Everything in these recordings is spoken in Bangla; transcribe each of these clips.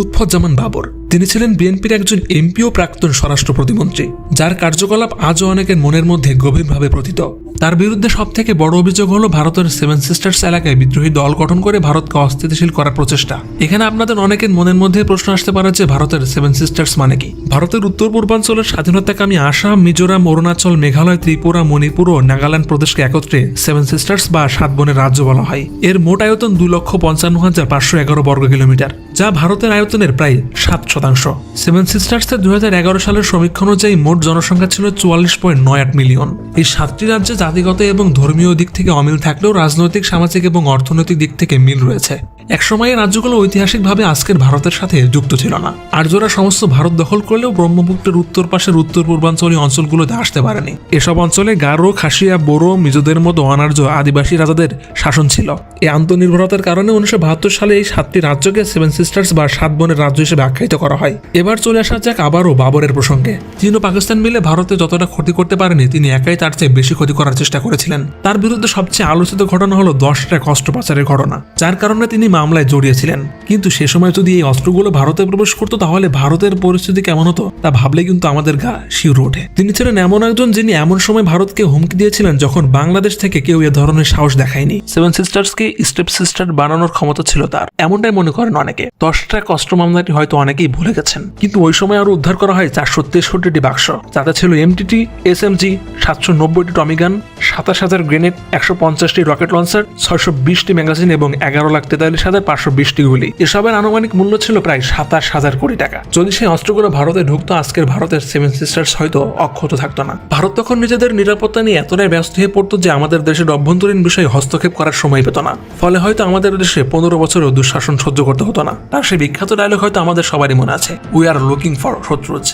লুৎফুজ্জামান বাবর। তিনি ছিলেন বিএনপির একজন এমপি ও প্রাক্তন স্বরাষ্ট্র প্রতিমন্ত্রী, যার কার্যকলাপ আজও অনেকের মনের মধ্যে গভীরভাবে প্রথিত। তার বিরুদ্ধে সবথেকে বড় অভিযোগ হলো ভারতের সেভেন সিস্টার্স এলাকায় বিদ্রোহী দল গঠন করে ভারতকে অস্থিতিশীল করার প্রচেষ্টা। এখানে আপনাদের অনেকের মনের মধ্যে প্রশ্ন আসতে পারে যে, ভারতের সেভেন সিস্টার্স মানে কি? ভারতের উত্তর পূর্বাঞ্চলের স্বাধীনতাকামী আসাম, মিজোরাম, অরুণাচল, মেঘালয়, ত্রিপুরা, মণিপুর ও নাগাল্যান্ড প্রদেশকে একত্রে সেভেন সিস্টার্স বা সাত বনের রাজ্য বলা হয়। এর মোট আয়তন দুই লক্ষ পঞ্চান্ন হাজার পাঁচশো এগারো বর্গ কিলোমিটার, যা ভারতের আয়তনের প্রায় সাত শতাংশ। সেভেন সিস্টার্সের দুই হাজার এগারো সালের সমীক্ষা অনুযায়ী মোট জনসংখ্যা ছিল চুয়াল্লিশ পয়েন্ট নয় আট মিলিয়ন। এই সাতটি রাজ্যে জাতিগত এবং ধর্মীয় দিক থেকে অমিল থাকলেও রাজনৈতিক, সামাজিক এবং অর্থনৈতিক দিক থেকে মিল রয়েছে। একসময় রাজ্যগুলো ঐতিহাসিকভাবে আজকের ভারতের সাথে যুক্ত ছিল না। আর্যরা সমস্ত ভারত দখল করলেও ব্রহ্মপুত্রের উত্তর পাশের উত্তর পূর্বাঞ্চলীয় অঞ্চলগুলোতে আসতে পারেনি। এসব অঞ্চলে গারো, খাসিয়া, বোরো, মিজোদের মতো অনার্য আদিবাসী রাজাদের শাসন ছিল। এই আন্তনির্ভরতার কারণে উনিশশো বাহাত্তর সালে এই সাতটি রাজ্যকে সেভেন সিস্টার্স বা সাত বোনের রাজ্য হিসেবে আখ্যায়িত করা হয়। এবার চলে আসা যাক আবারও বাবরের প্রসঙ্গে। চীন ও পাকিস্তান মিলে ভারতে যতটা ক্ষতি করতে পারেনি, তিনি একাই তার চেয়ে বেশি ক্ষতি করার চেষ্টা করেছিলেন। তার বিরুদ্ধে সবচেয়ে আলোচিত ঘটনা হলো দশ ট্রাক অস্ত্র পাচারের ঘটনা, যার কারণে তিনি মামলায় জড়িয়েছিলেন। কিন্তু সে সময় যদি এই অস্ত্রগুলো ভারতে প্রবেশ করতো, তাহলে ভারতের পরিস্থিতি কেমন হতো তা? ভাবলে কিন্তু আমাদের গা শিউরে ওঠে। তিনি ছিলেন এমন একজন যিনি এমন সময় ভারতকে হুমকি দিয়েছিলেন যখন বাংলাদেশ থেকে কেউ এ ধরনের সাহস দেখায়নি। সেভেন সিস্টার্সকে স্টেপ সিস্টার বানানোর ক্ষমতা ছিল তার? এমনটাই মনে করেন অনেকে। দশ ট্রাক অস্ত্র মামলাটি হয়তো অনেকেই ভুলে গেছেন। কিন্তু ওই সময় আরও উদ্ধার করা হয় চারশো তেষট্টিটি বাক্স। যাতে ছিল এমটিটি এস এম জি সাতশো নব্বইটি টমিগান সাতাশ হাজার গ্রেনেড, একশো পঞ্চাশটি রকেট লঞ্চার, ছয়শো বিশটি ম্যাগাজিন এবং এগারো লাখ তেতাল্লিশ হাজার পাঁচশো বিশটি গুলি। এসবের আনুমানিক মূল্য ছিল প্রায় সাতাশ হাজার কোটি টাকা। যদি সেই অস্ত্রগুলো ভারতে ঢুকতো আজকের ভারতের সেভেন সিস্টার্স হয়তো অক্ষত থাকতো না। ভারত তখন নিজেদের নিরাপত্তা নিয়ে এতটাই ব্যস্ত হয়ে পড়তো যে আমাদের দেশের অভ্যন্তরীণ বিষয়ে হস্তক্ষেপ করার সময় পেত না। ফলে হয়তো আমাদের দেশে পনেরো বছরেও দুঃশাসন সহ্য করতে হতো না। তার সেই বিখ্যাত ডায়লগ হয়তো আমাদের সবারই মনে আছে। উই আর লুকিং ফর শত্রুজ।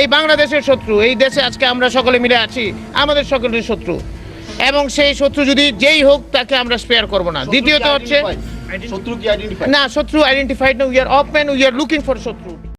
এই বাংলাদেশের শত্রু এই দেশে আজকে আমরা সকলে মিলে আছি আমাদের সকলের শত্রু। এবং সেই শত্রু যদি যেই হোক তাকে আমরা স্পেয়ার করব না। দ্বিতীয়ত হচ্ছে শত্রু কি না শত্রু আইডেন্টিফাইড না we are of man we are looking for শত্রু।